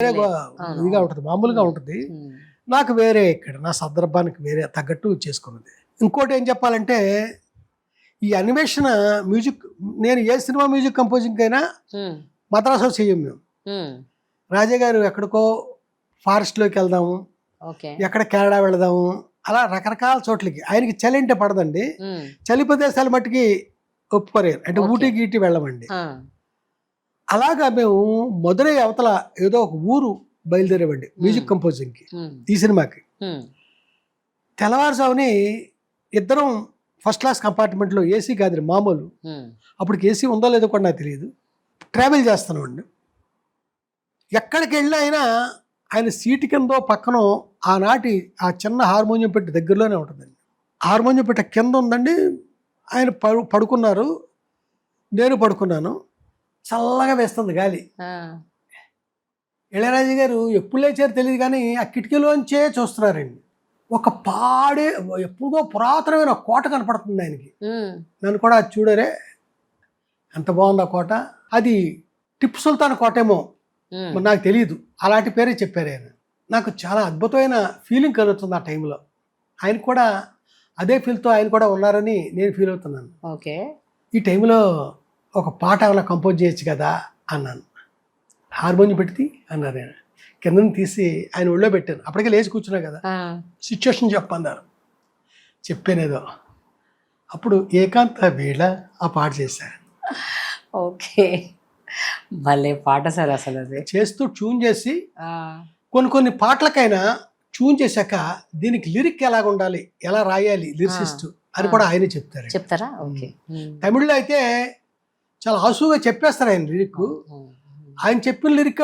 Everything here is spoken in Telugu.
ఇదిగా. ఉంటుంది మామూలుగా. ఉంటుంది. నాకు వేరే ఇక్కడ నా సందర్భానికి వేరే తగ్గట్టు చేసుకున్నది ఇంకోటి ఏం చెప్పాలంటే ఈ అన్వేషణ మ్యూజిక్ నేను ఏ సినిమా మ్యూజిక్ కంపోజింగ్ అయినా. మద్రాసులో చెయ్యం మేము. రాజా గారు ఎక్కడికో ఫారెస్ట్లోకి వెళ్దాము ఎక్కడ కెనడా వెళదాము అలా రకరకాల చోట్లకి ఆయనకి చలి అంటే పడదండి. చలి ప్రదేశాల మట్టుకి ఒప్పుకోలేరు అంటే. ఊటీ గీటి వెళ్ళమండి. అలాగా మేము మధురై అవతల ఏదో ఒక ఊరు బయలుదేరేవండి మ్యూజిక్. కంపోజింగ్కి. ఈ సినిమాకి ఉమ్. తెల్లవారుజాముని ఇద్దరం ఫస్ట్ క్లాస్ కంపార్ట్మెంట్లో ఏసీ కాదు మామూలు. అప్పటికి ఏసీ ఉందో లేదో కూడా నాకు తెలియదు ట్రావెల్ చేస్తున్నామండి ఎక్కడికి వెళ్ళినా అయినా ఆయన సీటు కిందో పక్కనో ఆనాటి ఆ చిన్న హార్మోనియం పెట్టి దగ్గరలోనే ఉంటుందండి హార్మోనియం పెట్టె కింద ఉందండి ఆయన పడు పడుకున్నారు నేను పడుకున్నాను చల్లగా వేస్తుంది గాలి. ఇళయరాజు గారు ఎప్పుడు లేచారో తెలియదు కానీ ఆ కిటికీలోంచే చూస్తున్నారండి. ఒక పాడే ఎప్పుడో పురాతనమైన కోట కనపడుతుంది ఆయనకి. నన్ను కూడా అది చూడరే. ఎంత బాగుంది ఆ కోట. అది టిప్పు సుల్తాన్ కోట ఏమో ఉమ్. మరి నాకు తెలియదు అలాంటి పేరే చెప్పారు ఆయన. నాకు చాలా అద్భుతమైన ఫీలింగ్ కలుగుతుంది ఆ టైంలో ఆయన కూడా అదే ఫీల్తో ఆయన కూడా ఉన్నారని నేను ఫీల్ అవుతున్నాను. ఓకే. ఈ టైంలో ఒక పాట ఏమైనా కంపోజ్ చేయొచ్చు కదా అన్నాను. హార్మోనియం పెట్టి అన్నారు ఆయన. కింద తీసి ఆయన ఒళ్ళో పెట్టాను. అప్పటికే లేచి కూర్చున్నా కదా. సిచ్యువేషన్ చెప్పన్నారు చెప్పానేదో. అప్పుడు ఏకాంత వేళ ఆ పాట చేశారు ఓకే. భలే పాట సార్ అసలు అది. చేస్తూ ట్యూన్ చేసి. కొన్ని కొన్ని పాటలకైనా ట్యూన్ చేశాక దీనికి లిరిక్ ఎలాగ ఉండాలి? ఎలా రాయాలి? లిరిసిస్ట్ అని కూడా ఆయనే చెప్తారు. చెప్తారా? ఓకే. తమిళ్ళో అయితే చాలా ఆసుగా చెప్పేస్తారు ఆయన లిరిక్. ఆయన చెప్పిన లిరిక్